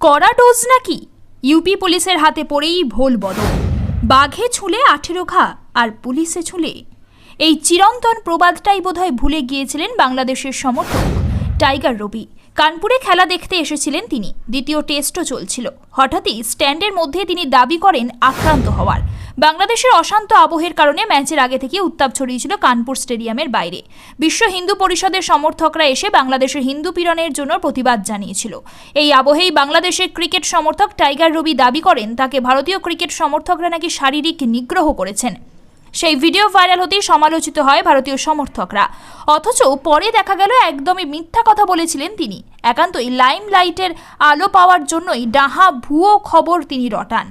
কড়া ডোজ নাকি? ইউপি পুলিশের হাতে পড়েই ভোল বদল। বাঘে ছুলে আঠেরো ঘা, আর পুলিশে ছুলে। এই চিরন্তন প্রবাদটাই বোধহয় ভুলে গিয়েছিলেন বাংলাদেশের সমর্থক টাইগার রবি। কানপুরে খেলা দেখতে এসেছিলেন তিনি। দ্বিতীয় টেস্টও চলছিল। হঠাৎই স্ট্যান্ডের মধ্যে তিনি দাবি করেন আক্রান্ত হওয়ার। বাংলাদেশের অশান্ত আবহের কারণে ম্যাচের আগে থেকে উত্তাপ ছড়িয়েছিল কানপুর স্টেডিয়ামের বাইরে। বিশ্ব হিন্দু পরিষদের সমর্থকরা এসে বাংলাদেশের হিন্দু পীড়নের জন্য প্রতিবাদ জানিয়েছিল। এই আবহেই বাংলাদেশের ক্রিকেট সমর্থক টাইগার রবি দাবি করেন, তাকে ভারতীয় ক্রিকেট সমর্থকরা নাকি শারীরিক নিগ্রহ করেছেন। সেই ভিডিও ভাইরাল হতেই সমালোচিত হয় ভারতীয় সমর্থকরা। অথচ পরে দেখা গেল একদমই মিথ্যা কথা বলেছিলেন তিনি। একান্তই লাইম লাইটের আলো পাওয়ার জন্যই ডাহা ভুয়ো খবর তিনি রটান।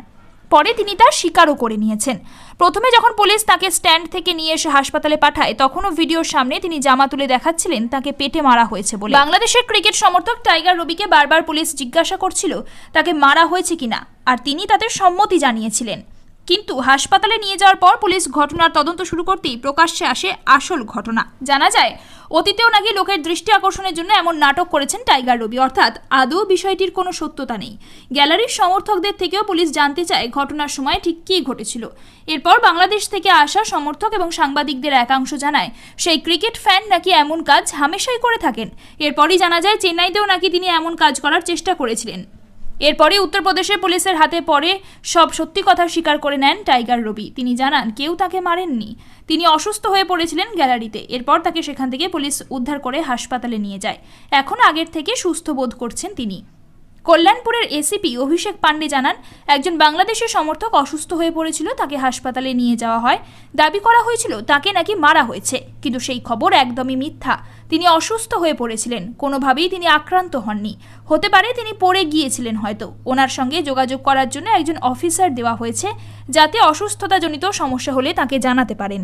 পরে তিনি তা স্বীকারও করে নিয়েছেন। প্রথমে যখন পুলিশ তাকে স্ট্যান্ড থেকে নিয়ে এসে হাসপাতালে পাঠায়, তখনও ভিডিওর সামনে তিনি জামা তুলে দেখাচ্ছিলেন, তাকে পেটে মারা হয়েছে বলে। বাংলাদেশের ক্রিকেট সমর্থক টাইগার রবিকে বারবার পুলিশ জিজ্ঞাসা করছিল, তাকে মারা হয়েছে কিনা? আর তিনি তাদের সম্মতি জানিয়েছিলেন। কিন্তু হাসপাতালে নিয়ে যাওয়ার পর পুলিশ ঘটনার তদন্ত শুরু করতেই প্রকাশ্যে আসে আসল ঘটনা। জানা যায় অতীতেও নাকি লোকের দৃষ্টি আকর্ষণের জন্য এমন নাটক করেছেন টাইগার রবি। অর্থাৎ আদৌ বিষয়টির কোনো সত্যতা নেই। গ্যালারির সমর্থকদের থেকেও পুলিশ জানতে চায় ঘটনার সময় ঠিক কী ঘটেছিল। এরপর বাংলাদেশ থেকে আসা সমর্থক এবং সাংবাদিকদের একাংশ জানায়, সেই ক্রিকেট ফ্যান নাকি এমন কাজ হামেশাই করে থাকেন। এরপরই জানা যায়, চেন্নাইতেও নাকি তিনি এমন কাজ করার চেষ্টা করেছিলেন। এরপরে উত্তরপ্রদেশে পুলিশের হাতে পরে সব সত্যি কথা স্বীকার করে নেন টাইগার রবি। তিনি জানান, কেউ তাকে মারেননি। তিনি অসুস্থ হয়ে পড়েছিলেন গ্যালারিতে। এরপর তাকে সেখান থেকে পুলিশ উদ্ধার করে হাসপাতালে নিয়ে যায়। এখন আগের থেকে সুস্থ বোধ করছেন তিনি। কল্যাণপুরের এসিপি অভিষেক পান্ডে জানান, একজন বাংলাদেশের সমর্থক অসুস্থ হয়ে পড়েছিল, তাকে হাসপাতালে নিয়ে যাওয়া হয়। দাবি করা হয়েছিল, তাকে নাকি মারা হয়েছে, কিন্তু সেই খবর একদমই মিথ্যা। তিনি অসুস্থ হয়ে পড়েছিলেন, কোনোভাবেই তিনি আক্রান্ত হননি। হতে পারে তিনি পড়ে গিয়েছিলেন হয়তো। ওনার সঙ্গে যোগাযোগ করার জন্য একজন অফিসার দেওয়া হয়েছে, যাতে অসুস্থতাজনিত সমস্যা হলে তাকে জানাতে পারেন।